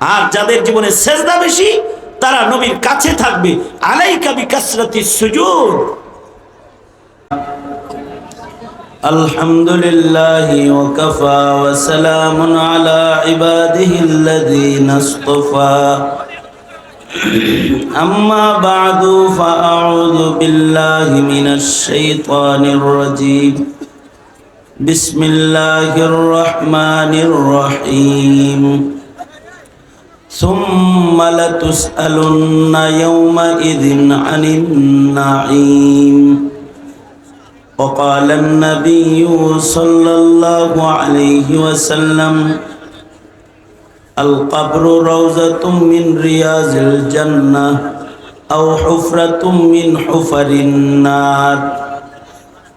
আর যাদের জীবনে সেজদা বেশি, তারা নবীর কাছে থাকবে। আলাইকা বিকাসরাতি সুজুদ। আলহামদুলিল্লাহ ওয়াকাফা ওয়া সালামুন আলা ইবাদিহিল্লাযীনা আম্মা বা'দু, ফাআউযু বিল্লাহি মিনাশ শাইতানির রাজীম। বিসমিল্লাহির রহমানির রহিম। ثم لتسألن يومئذ عن النعيم وقال النبي صلى الله عليه وسلم القبر روزة من رياض الجنة أو حفرة من حفر النار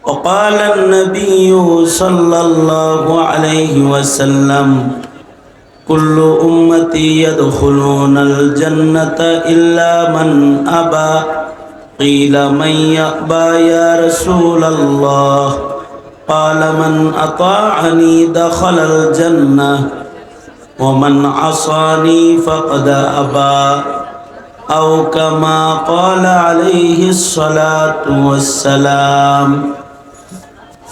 وقال النبي صلى الله عليه وسلم كل أمتي يدخلون الجنة إلا من أبى. قيل من يأبى يا رسول الله؟ قال من أطاعني دخل الجنة ومن عصاني فقد أبى. أو كما قال عليه الصلاة والسلام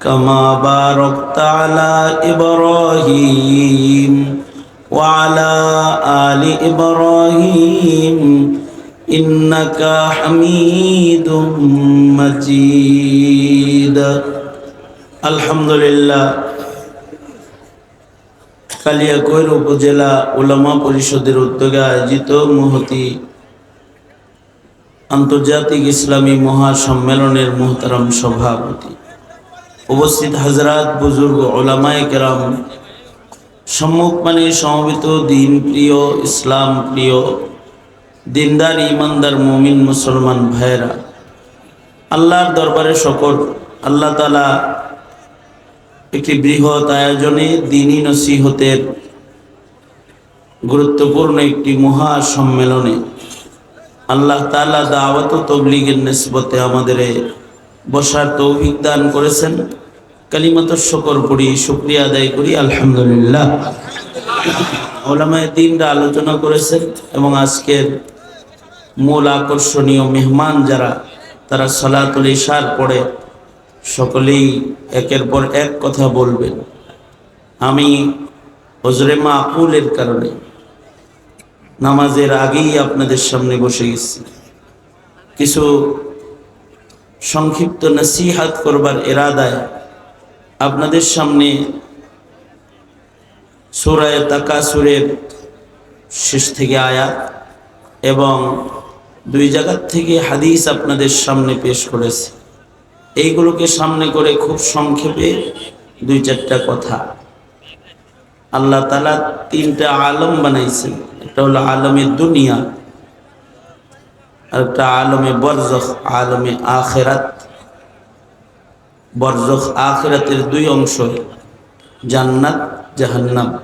كما باركت على إبراهيم وعلى آل إبراهيم إنك حميد مجيد الحمد لله কালিয়াকৈর উপজেলা ওলামা পরিষদের উদ্যোগে আয়োজিত মহতি আন্তর্জাতিক ইসলামী মহাসম্মেলনের মোহতারাম সভাপতি উপস্থিত হাজরাত বুজুর্গ ওলামায় কেরাম, সম্মুখ মানে সমবেত দিন প্রিয়, ইসলাম প্রিয়, দিনদার, ইমানদার, মুমিন, মুসলমান ভাইরা আল্লাহর দরবারে শকর। আল্লাহ তালা একটি বৃহৎ আয়োজনে দিনী নসিহতের গুরুত্বপূর্ণ একটি মহা সম্মেলনে আল্লাহ তালা দাওয়াত তবলিগের নিসবতে আমাদের বসার তৌফিক দান করেছেন। কালিমাত শকর করি শুক্রিয়া আদায় করি, আলহামদুলিল্লাহ। ওলামায় দিনরা আলোচনা করেছেন এবং আজকের মূল আকর্ষণীয় মেহমান যারা, তারা সলাতুল ইশার পড়ে সকলেই একের পর এক কথা বলবেন। আমি হজরে মাকুলের কারণে নামাজের আগেই আপনাদের সামনে বসে গেছি। কিছু সংক্ষিপ্ত নসিহাত করবার এরাদায় আপনাদের সামনে সুরায় তাকাসুরের শেষ থেকে আয়াত এবং দুই জায়গার থেকে হাদিস আপনাদের সামনে পেশ করেছে। এইগুলোকে সামনে করে খুব সংক্ষেপে দুই চারটা কথা। আল্লাহ তালা তিনটা আলম বানাইছেন। একটা হলো আলমের দুনিয়া একটা আলমে বরজখ, আলমে আখেরাত। বরজখ আখেরাতের দুই অংশ জান্নাত, জাহান্নাম।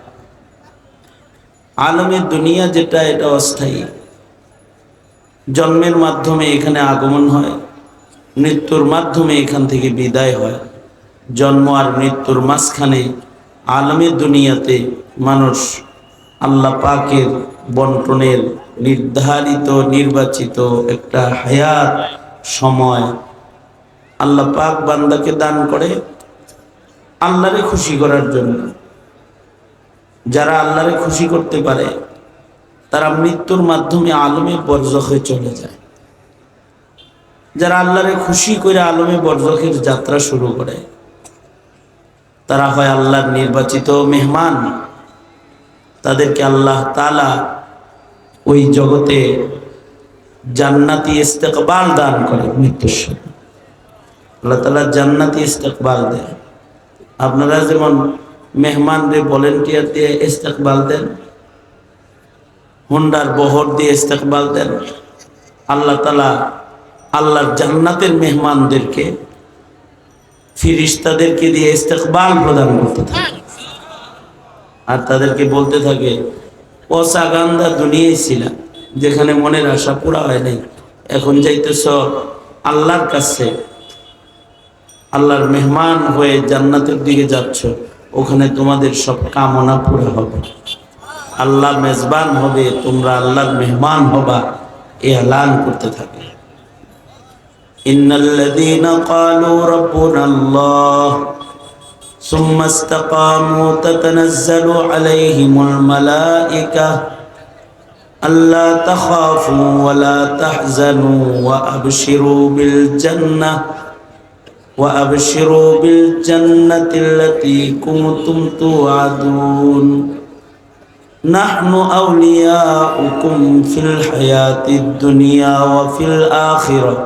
আলমে দুনিয়া যেটা, এটা অস্থায়ী। জন্মের মাধ্যমে এখানে আগমন হয়, মৃত্যুর মাধ্যমে এখান থেকে বিদায় হয়। জন্ম আর মৃত্যুর মাঝখানে আলমের দুনিয়াতে মানুষ আল্লাহ পাকের বন্টনের নির্ধারিত, নির্বাচিত একটা হায়াত সময় আল্লাহ পাক বান্দাকে দান করে আল্লাহরে খুশি করার জন্য। যারা আল্লাহরে খুশি করতে পারে, তারা মৃত্যুর মাধ্যমে আলমে বর্জখে চলে যায়। যারা আল্লাহরে খুশি করে আলমে বর্জখের যাত্রা শুরু করে, তারা হয় আল্লাহর নির্বাচিত মেহমান। তাদেরকে আল্লাহ তালা ওই জগতে জান্নাতি ইস্তেকবাল দান করে মৃত্যুর সময় আল্লাহ তালা জান্নাতি ইস্তেকবাল দেয় আপনারা যেমন মেহমানদের ভলেন্টিয়ার দিয়ে ইস্তেকবাল দেন, হুন্ডার বহর দিয়ে ইস্তেকবাল দেন, আল্লাহ তালা আল্লাহর জান্নাতের মেহমানদেরকে, ফিরিস্তাদেরকে দিয়ে ইস্তেকবাল প্রদান করতে থাকে। আর তাদেরকে বলতে থাকে অসাগান্দা দুনিয়ায় যেখানে মনের আশা পুরা হয় নাই। এখন যাইতেছ আল্লাহর কাছে। আল্লাহর মেহমান হয়ে জান্নাতের দিকে যাচ্ছ, ওখানে তোমাদের সব কামনা পুরো হবে। আল্লাহ মেজবান হবে, তোমরা আল্লাহর মেহমান হবা, এ এলান করতে থাকে। ইন্নাল্লাযীনা ক্বালু রাব্বুনাল্লাহ ثم استقاموا تتنزل عليهم الملائكة. ألا تخافوا ولا تحزنوا وأبشروا بالجنة وأبشروا بالجنة التي كنتم توعدون. نحن أولياؤكم في الحياة الدنيا وفي الآخرة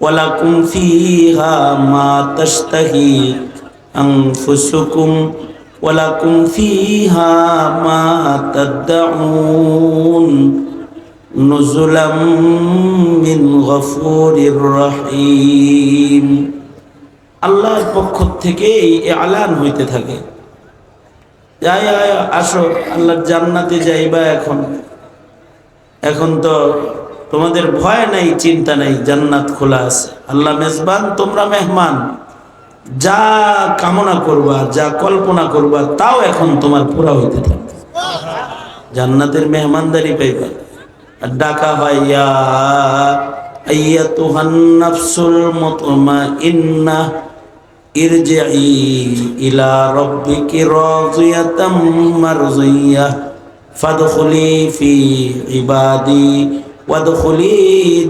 ولكم فيها ما تشتهي. أنفسكم ولكم فيها ما تدعون نزلا من غفور رحيم আল্লাহর পক্ষ থেকে এই এলান হইতে থাকে যাই আয়, আসো আল্লাহর জান্নাতে যাইবা এখন এখন তো তোমাদের ভয় নাই চিন্তা নাই জান্নাত খোলা আছে আল্লাহ মেজবান তোমরা মেহমান যা কামনা করবা, যা কল্পনা করবা, তাও এখন তোমার পুরা হইতে থাকবে জান্নাতের মেহমানদারি পাইবা। আর ডাকা হয়, ইয়া আইয়াতুহান নাফসুল মুতমাইন্না ইরজিই ইলা রাব্বিকি রাদিয়াতাম মারজিয়াহ ফাদখুলি ফি ইবাদি ওয়াদখুলি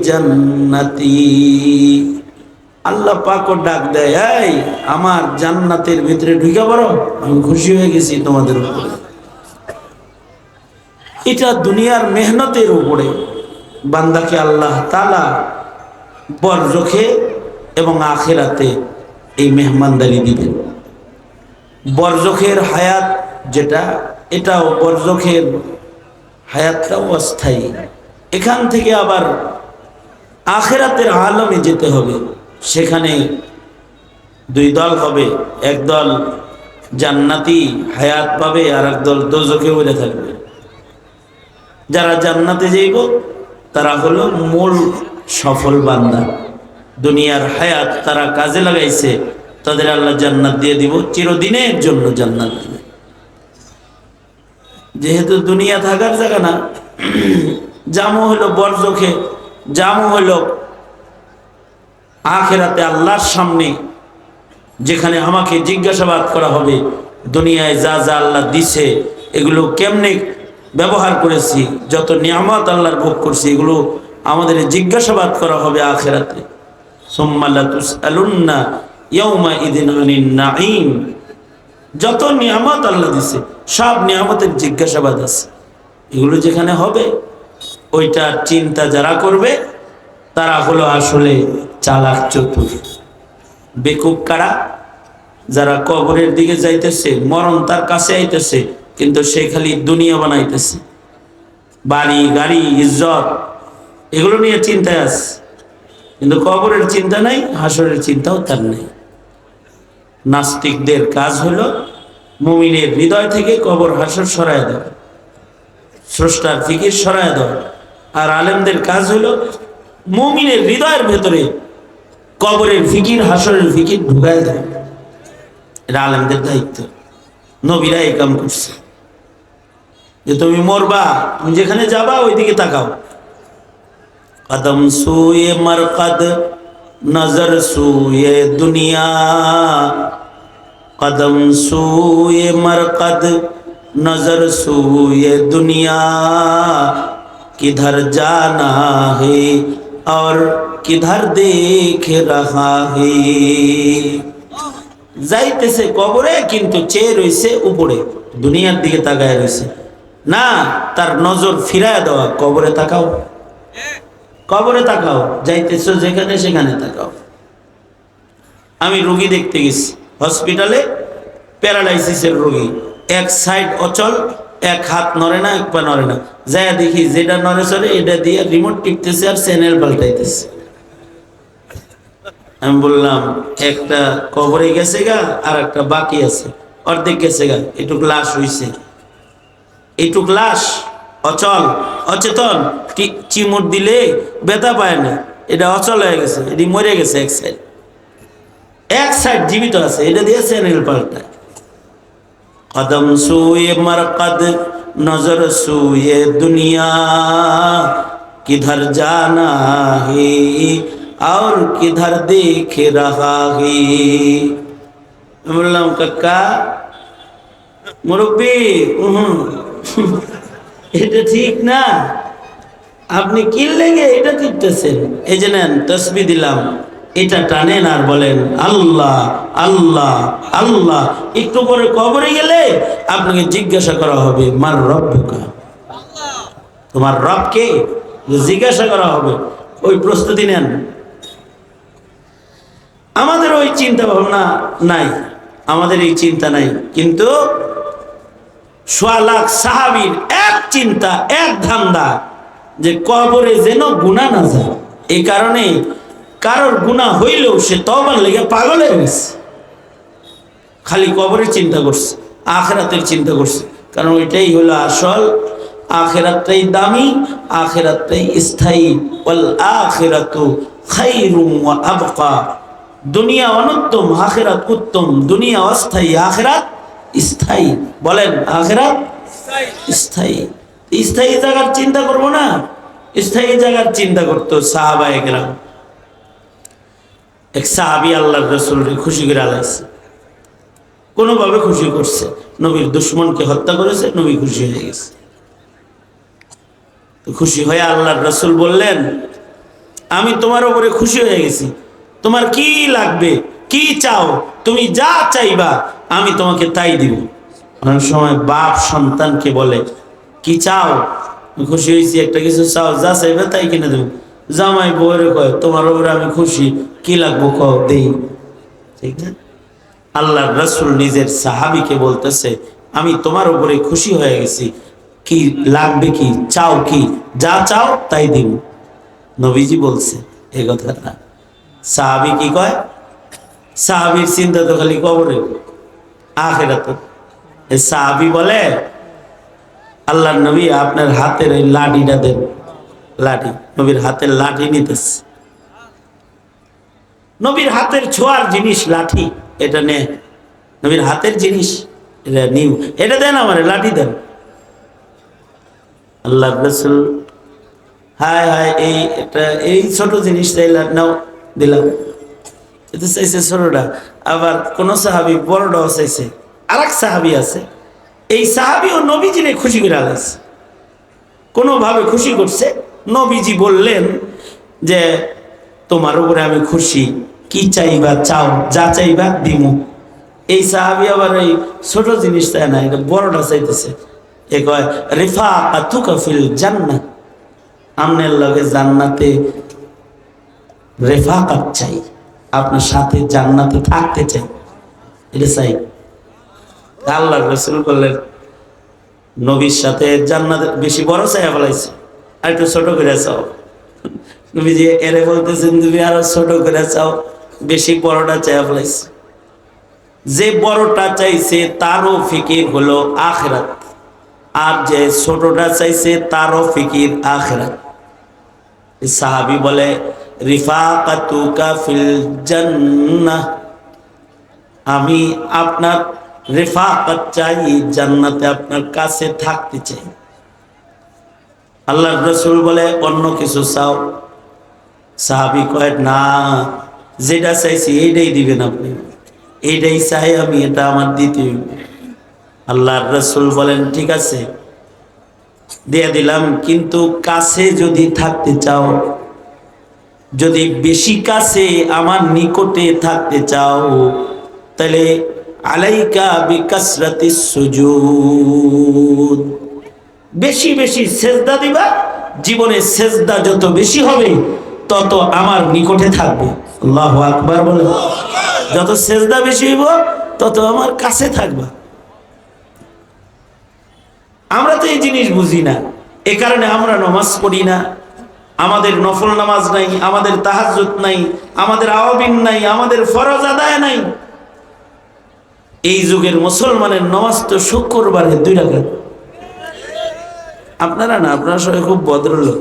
জান্নাতি। আল্লাহ পাকও ডাক দেয়, এই, আমার জান্নাতের ভিতরে ঢুকে পড়ো, আমি খুশি হয়ে গেছি তোমাদের উপরে। এটা দুনিয়ার মেহনতের উপরে। বান্দাকে আল্লাহ তালা বরজখে এবং আখেরাতে এই মেহমানদারি দিবেন। বরজখের হায়াত যেটা, এটাও বরজখের হায়াতটাও অস্থায়ী। এখান থেকে আবার আখেরাতের আলমে যেতে হবে। সেখানে দুই দল হবে। এক দল জান্নাতি হায়াত পাবে আর এক দল দোজখে উড়ে থাকবে। যারা জান্নাতে যাইব, তারা হলো মূল সফল বান্দা। দুনিয়ার হায়াত তারা কাজে লাগাইছে, তাদের আল্লাহ জান্নাত দিয়ে দিব, চিরদিনের জন্য জান্নাত দিবে। যেহেতু দুনিয়া থাকার জায়গা না, জামু হলো বরজখে, জামু হলো আখেরাতে আল্লাহর সামনে যেখানে আমাকে জিজ্ঞাসাবাদ করা হবে, দুনিয়ায় যা যা আল্লাহ দিছে, এগুলো কেমনে ব্যবহার করেছি, যত নিয়ামত আল্লাহর ভোগ করছি, এগুলো আমাদের জিজ্ঞাসাবাদ করা হবে আখেরাতে। যত নিয়ামত আল্লাহ দিছে, সব নিয়ামতের জিজ্ঞাসাবাদ আছে। এগুলো যেখানে হবে, ওইটা চিন্তা যারা করবে তারা হলো আসলে চালাক চতুর। বেকুব কারা? যারা কবরের দিকে যাইতেছে, মরণ তার কাছে আইতেছে, কিন্তু সে খালি দুনিয়া বানাইতেছে। বাড়ি, গাড়ি, ইজ্জত, এগুলো নিয়ে চিন্তায় আছে। কিন্তু কবরের চিন্তা নাই, হাসরের চিন্তাও তার নেই। নাস্তিকদের কাজ হলো মুমিনের হৃদয় থেকে কবর হাসর সরায় দেওয়া, স্রষ্টার ফিকির সরায় দেওয়া। আর আলেমদের কাজ হলো মমিনের হৃদয়ের ভেতরে কবরের ফিকির, হাসরের ফিকির ঢুকায় দেয়। এটা আলমদের দায়িত্ব। নবীরা এই কাম করছে। যে তুমি মরবা, তুমি যেখানে যাবা, ওইদিকে তাকাও। কদম সুয়ে মার কদ নজর সুয়ে দুনিয়া। কদম সুয়ে মার কদ নজর সুয়ে দুনিয়া। কিধর জানা হে और কিধার দেখ রাহা হে যাইতেছে কবরে কিন্তু চেয়ে রয়েছে উপরে দুনিয়ার দিকে তাকায় রয়েছে না তার নজর ফিরায় দেওয়া কবরে তাকাও কবরে তাকাও যাইতেছো যেখানে সেখানে তাকাও আমি রুগী দেখতে গেছি। হসপিটালে প্যারালাইসিসের রুগী। এক সাইড অচল এক হাত নড়ে না, এক পা নড়ে না। যাই দেখি যেটা নড়ে চড়ে, এটা দিয়ে রিমোট টিপতেছে আর চ্যানেল পাল্টাইতেছে। আমি বললাম, একটা কবরে গেছে গা, আর একটা বাকি আছে। অর্ধেক গেছে গা, এটুক লাশ হইছে। এইটুক লাশ অচল, অচেতন চিমুট দিলে ব্যথা পায় না। এটা অচল হয়ে গেছে, এটি মরে গেছে এক সাইড এক সাইড জীবিত আছে, এটা দিয়ে চ্যানেল পাল্টায়। কদম সুয়ে মরকদ নজর সুয়ে দুনিয়া কিধর জানা হে আর কিধর দেখে রাহা হে বললাম কাকা মুরব্বী এটা ঠিক না। আপনি কি লেগে এটা চিপতেছেন এই যে নেন, তসবি দিলাম। এটা টানেন আর বলেন, আল্লাহ আল্লাহ আল্লাহ। একটু পরে কবরে গেলে আপনাকে জিজ্ঞাসা করা হবে, মার রব বোকা? তোমার রব কে? জিজ্ঞাসা করা হবে, ওই প্রস্তুতি নেন। আমাদের ওই চিন্তা ভাবনা নাই, আমাদের এই চিন্তা নাই, কিন্তু সাহাবির এক চিন্তা, এক ধান্দা যে কবরে যেন গুণা না যায়। এই কারণে কারোর গুণা হইলেও সে তবার লেগে পাগল হয়ে গেছে। খালি কবরের চিন্তা করছে, আখেরাতের চিন্তা করছে। কারণ ওইটাই হলো আসল, আখেরাতটাই দামি, আখেরাতটাই স্থায়ী। দুনিয়া অনুত্তম, আখেরাত উত্তম। দুনিয়া অস্থায়ী, আখেরাত স্থায়ী। বলেন, আখেরাত স্থায়ী। স্থায়ী জায়গার চিন্তা করব না। স্থায়ী জায়গার চিন্তা করতো সাহাবা একরাম এক সাহাবি আল্লাহ রসুলকে খুশি করে আলাইছে। কোনোভাবে খুশি করছে। নবীর দুশ্মনকে হত্যা করেছে, নবী খুশি হয়ে গেছে। খুশি হয়ে আল্লাহ রসুল বললেন, আমি তোমার উপরে খুশি হয়ে গেছি। তোমার কি লাগবে? কি চাও? তুমি যা চাইবা, আমি তোমাকে তাই দিব। অনেক সময় বাপ সন্তানকে বলে, কি চাও? খুশি হয়েছি, একটা কিছু চাও, যা চাইবে তাই কিনে দেবো। জামাই বউরে কয়, তোমার উপরে আমি খুশি, কি লাগবো কও, দেই। ঠিক না? আল্লাহ রসুল নিজের সাহাবিকে বলতেছে, আমি তোমার উপরে খুশি হয়ে গেছি। কি লাগবে কি, চাও কি? যা চাও, তাই দিব নবীজি বলছে এই কথাটা। সাহাবি কি কয়? সাহাবির চিন্তা তো খালি কবরে আখেরা তো সাহাবি বলে আল্লাহ নবী আপনার হাতের ওই লাঠিটা দেন। লাঠি, নবীর হাতের লাঠি নিতেছে। নবীর হাতের ছোঁয়ার জিনিস লাঠি, এটা নে। নবীর হাতের জিনিস, এটা নিউ। এটা দেন আমার, লাঠি দেন। আল্লাহ রসুল, হায় হায়, এই এটা এই ছোট জিনিস চাইলাম নাও, দিলাম। এটা চাইছে ছোটটা, আবার কোন সাহাবি বড়টাও চাইছে আর এক সাহাবি আছে। এই সাহাবি ও নবীজিরে খুশি করে আলাইছে। কোনোভাবে খুশি করছে নবীজি বললেন যে, তোমার উপরে আমি খুশি। কি চাইবা চাও, যা চাইবা দিমু। এই সাহাবি আবার এই ছোট জিনিস চায় না, এটা বড়টা চাইতেছে। এ কয় রেফা আতুকা ফিল জান্নাত আমনের লগে জান্নাতে রেফা রেফাকাত চাই, আপনার সাথে জান্নাতে থাকতে চাই, এটা চাই। আল্লাহ রসুল বললেন, নবীর সাথে জান্নাত বেশি বড় চাইয়া ফেলাইছে। আর একটু ছোট করে চাও। নবীজি এরে বলতেছেন, তুমি আরও ছোট করে চাও। বেশি বড়টা চাইয়া ফেলাইছে যে বড়টা চাইছে, তারও ফিকির হলো আখরাত। আর যে ছোটটা চাইছে, তারও ফিকির আখরাত। সাহাবি বলে, রিফাকাতুকা ফিল জান্নাহ। আমি আপনার রেফাকাত চাই, জান্নাতে আপনার কাছে থাকতে চাই। আল্লাহ রসুল বলে, অন্য কিছু চাও? সাহাবি কয়, না, যেটা চাইছি এইটাই দিবেন আপনি। এইটাই চাই আমি, এটা আমার দিতে হইবে। আল্লাহর রসুল বলেন, ঠিক আছে, দিয়ে দিলাম। কিন্তু কাছে যদি থাকতে চাও, যদি বেশি কাছে আমার নিকটে থাকতে চাও, তাহলে আলাইকা বিকাসরাতি সুজুদ। বেশি বেশি সেজদা দিবা, জীবনে সেজদা যত বেশি হবে, তত আমার নিকটে থাকবে। আল্লাহ আকবার বলে। যত সেজদা বেশি হইব, তত আমার কাছে থাকবা। আমরা তো এই জিনিস বুঝি না। এ কারণে আমরা নমাজ পড়ি না। আমাদের নফল নামাজ নাই, আমাদের তাহাজ্জুদ নাই, আমাদের আওয়াবিন নাই, আমাদের ফরজ আদায় নাই। এই যুগের মুসলমানের নমাজ তো শুক্রবারে দুই রাখাত আপনারা না, আপনারা সবাই খুব ভদ্রলোক।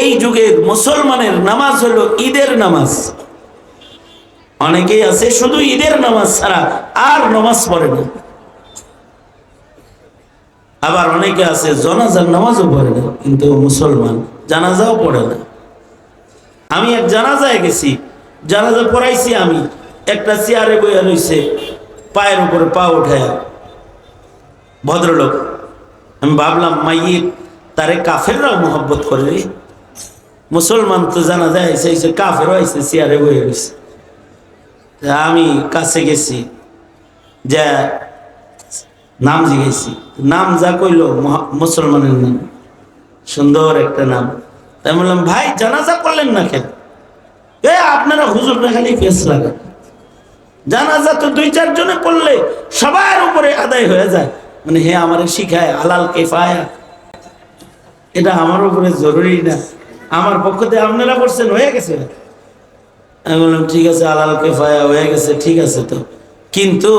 এই যুগের মুসলমানের নামাজ হলো ঈদের নামাজ। অনেকেই আছে, শুধু ঈদের নামাজ ছাড়া আর নামাজ পড়ে না। আবার অনেকে আছে, জনাজার নামাজও পড়ে না, কিন্তু মুসলমান জানাজাও পড়ে না। আমি এক জানাজায় গেছি, জানাজা পড়াইছি আমি। একটা চেয়ারে বইয়া রইছে পায়ের উপরে পা উঠায়। ভদ্রলোক আমি ভাবলাম, মাইয়ে, তারে কাফেররাও মোহব্বত করে মুসলমান তো জানা যায়, সেই কাফেরও আইসে চেয়ারে বয়ে তা আমি কাছে গেছি, যে নাম জিজ্ঞেসি নাম যা কইল মুসলমানের নাম। সুন্দর একটা নাম। তাই বললাম, ভাই, জানাজা করলেন না কেন? এ, আপনারা হুজুর না খালি ফেস লাগান। জানাজা তো দুই চারজনে পড়লে সবার উপরে আদায় হয়ে যায়। মানে হে আমার শিখায় আলাল কেফায়া। এটা আমার উপরে জরুরি না। আমার পক্ষ থেকে আপনারা করছেন, হয়ে গেছে। আমি বললাম, ঠিক আছে আলাল কেফায়া হয়ে গেছে, ঠিক আছে তো। কিন্তু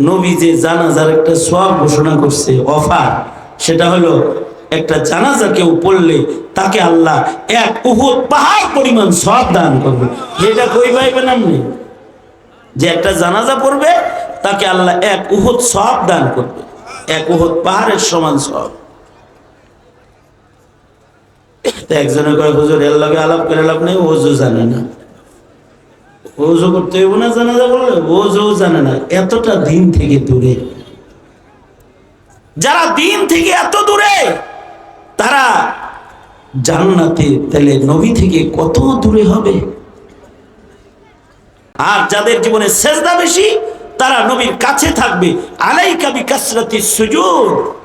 নবী যে জানাজার একটা সব ঘোষণা করছে, অফার, সেটা হলো একটা জানাজা কেউ পড়লে তাকে আল্লাহ এক উহুদ পাহাড় পরিমাণ সব দান করবে। এটা কই পাইবেন আপনি? যে একটা জানাজা পড়বে, তাকে আল্লাহ এক উহুদ সব দান করবে। এক উহুদ পাহাড়ের সমান সব। কয়, হুজুর, এর লগে আলাপ করে লাভ নেই, ওজু জানে না। ওজু করতে হইব না বললে ওজু জানে না। এতটা দিন থেকে দূরে। যারা দিন থেকে এত দূরে, তারা জান্নাতে তাহলে নবী থেকে কত দূরে হবে? আর যাদের জীবনে সেজদা বেশি তারা নবীর কাছে থাকবে। আলাইকা বি কাসরাতি সুজুদ।